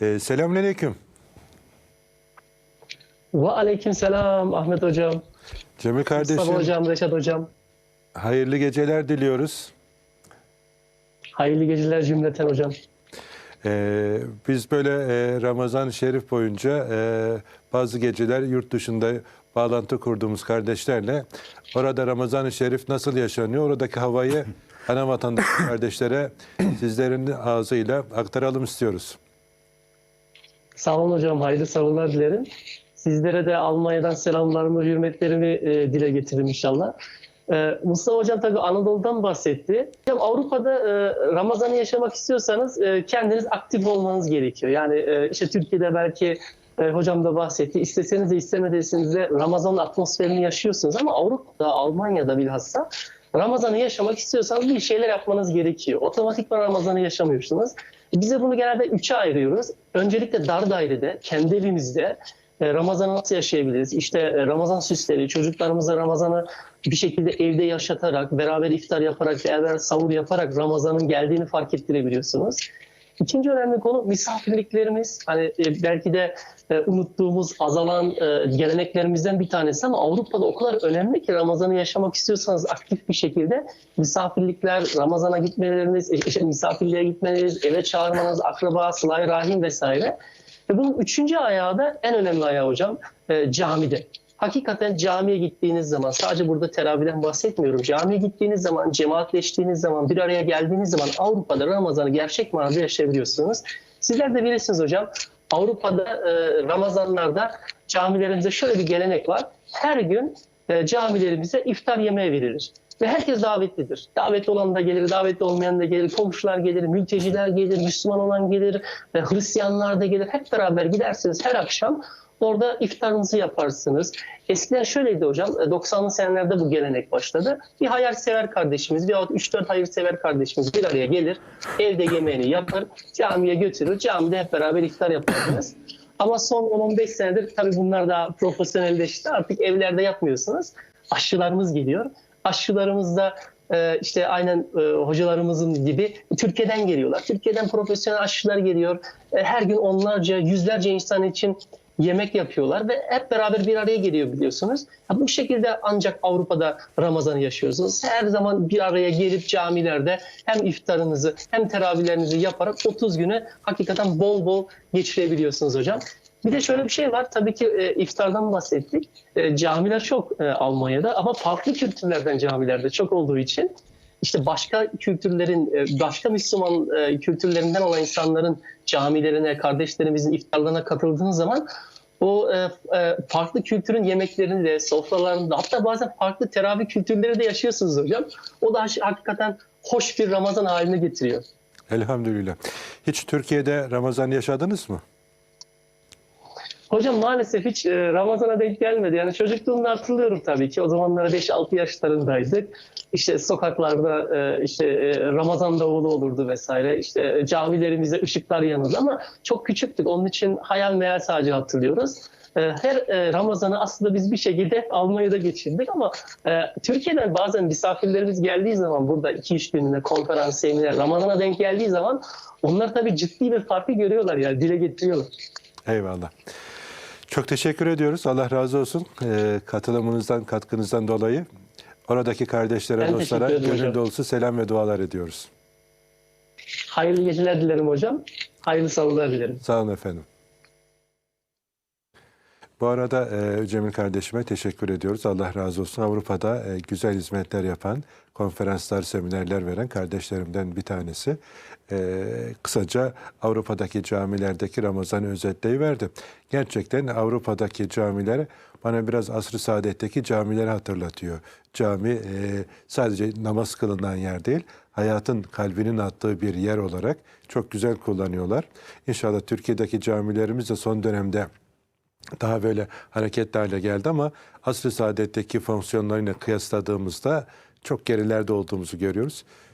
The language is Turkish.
Ee, selamünaleyküm. Ve aleyküm selam Ahmet Hocam. Cemil Mustafa kardeşim Hocam, Reşat Hocam. hayırlı geceler diliyoruz. Hayırlı geceler cümleten hocam. Ee, biz böyle e, Ramazan-ı Şerif boyunca e, bazı geceler yurt dışında bağlantı kurduğumuz kardeşlerle orada Ramazan-ı Şerif nasıl yaşanıyor, oradaki havayı ana vatandaş kardeşlere sizlerin ağzıyla aktaralım istiyoruz. Sağ olun hocam, hayırlı sabırlar dilerim. Sizlere de Almanya'dan selamlarımı, hürmetlerimi e, dile getiririm inşallah. E, Mustafa Hocam tabii Anadolu'dan bahsetti. Hocam Avrupa'da e, Ramazan'ı yaşamak istiyorsanız e, kendiniz aktif olmanız gerekiyor. Yani e, işte Türkiye'de belki e, hocam da bahsetti. İsteseniz de istemediyseniz de Ramazan'ın atmosferini yaşıyorsunuz ama Avrupa'da, Almanya'da bilhassa Ramazan'ı yaşamak istiyorsanız bir şeyler yapmanız gerekiyor. Otomatikman Ramazan'ı yaşamıyorsunuz. Bize bunu genelde üçe ayırıyoruz. Öncelikle dar dairede, kendi evimizde e, Ramazan'ı nasıl yaşayabiliriz? İşte e, Ramazan süsleri, çocuklarımıza Ramazan'ı bir şekilde evde yaşatarak, beraber iftar yaparak, beraber sahur yaparak Ramazan'ın geldiğini fark ettirebiliyorsunuz. İkinci önemli konu misafirliklerimiz. Hani e, belki de e, unuttuğumuz, azalan e, geleneklerimizden bir tanesi ama Avrupa'da o kadar önemli ki Ramazan'ı yaşamak istiyorsanız aktif bir şekilde misafirlikler, Ramazan'a gitmeleriniz, işte misafirliğe gitmeniz, eve çağırmanız, akraba, sıla rahim vesaire. Ve bunun üçüncü ayağı da en önemli ayağı hocam camide. Hakikaten camiye gittiğiniz zaman sadece burada teravihden bahsetmiyorum. Camiye gittiğiniz zaman, cemaatleştiğiniz zaman, bir araya geldiğiniz zaman Avrupa'da Ramazan'ı gerçek manada yaşayabiliyorsunuz. Sizler de bilirsiniz hocam. Avrupa'da e, Ramazanlarda camilerimizde şöyle bir gelenek var. Her gün e, camilerimize iftar yemeği verilir. Ve herkes davetlidir. Davetli olan da gelir, davetli olmayan da gelir, komşular gelir, mülteciler gelir, Müslüman olan gelir, ve Hristiyanlar da gelir. Hep beraber gidersiniz her akşam orada iftarınızı yaparsınız. Eskiden şöyleydi hocam, e, 90'lı senelerde bu gelenek başladı. Bir hayırsever kardeşimiz veyahut 3-4 hayırsever kardeşimiz bir araya gelir, evde yemeğini yapar, camiye götürür, camide hep beraber iftar yaparsınız. Ama son 10-15 senedir tabii bunlar daha profesyonelleşti. Artık evlerde yapmıyorsunuz. Aşçılarımız geliyor. Aşçılarımız da e, işte aynen e, hocalarımızın gibi Türkiye'den geliyorlar. Türkiye'den profesyonel aşçılar geliyor. E, her gün onlarca, yüzlerce insan için yemek yapıyorlar ve hep beraber bir araya geliyor biliyorsunuz. Ya bu şekilde ancak Avrupa'da Ramazan'ı yaşıyorsunuz. Her zaman bir araya gelip camilerde hem iftarınızı hem teravihlerinizi yaparak 30 günü hakikaten bol bol geçirebiliyorsunuz hocam. Bir de şöyle bir şey var. Tabii ki e, iftardan bahsettik. E, camiler çok e, Almanya'da ama farklı kültürlerden camilerde çok olduğu için işte başka kültürlerin, e, başka Müslüman e, kültürlerinden olan insanların camilerine, kardeşlerimizin iftarlarına katıldığınız zaman o e, e, farklı kültürün yemeklerini de, sofralarında hatta bazen farklı teravih kültürleri de yaşıyorsunuz hocam. O da hakikaten hoş bir Ramazan haline getiriyor. Elhamdülillah. Hiç Türkiye'de Ramazan yaşadınız mı? Hocam maalesef hiç e, Ramazan'a denk gelmedi. Yani çocukluğumda hatırlıyorum tabii ki. O zamanlar 5-6 yaşlarındaydık. İşte sokaklarda e, işte e, Ramazan davulu olurdu vesaire. İşte camilerimizde ışıklar yanırdı ama çok küçüktük. Onun için hayal meyal sadece hatırlıyoruz. Her Ramazan'ı aslında biz bir şekilde Almanya'da geçirdik ama Türkiye'den bazen misafirlerimiz geldiği zaman burada 2-3 gününe konferans, seminer, Ramazan'a denk geldiği zaman onlar tabii ciddi bir farkı görüyorlar yani dile getiriyorlar. Eyvallah. Çok teşekkür ediyoruz. Allah razı olsun ee, katılımınızdan, katkınızdan dolayı. Oradaki kardeşlere, Ben dostlara gönül dolusu selam ve dualar ediyoruz. Hayırlı geceler dilerim hocam. Hayırlı sabırlar dilerim. Sağ olun efendim. Bu arada e, Cemil kardeşime teşekkür ediyoruz. Allah razı olsun. Avrupa'da e, güzel hizmetler yapan, konferanslar, seminerler veren kardeşlerimden bir tanesi. E, kısaca Avrupa'daki camilerdeki Ramazan'ı özetleyiverdi. Gerçekten Avrupa'daki camiler bana biraz asr-ı saadetteki camileri hatırlatıyor. Cami e, sadece namaz kılınan yer değil, hayatın kalbinin attığı bir yer olarak çok güzel kullanıyorlar. İnşallah Türkiye'deki camilerimiz de son dönemde daha böyle hareketli hale geldi ama asr-ı saadetteki fonksiyonlarıyla kıyasladığımızda çok gerilerde olduğumuzu görüyoruz.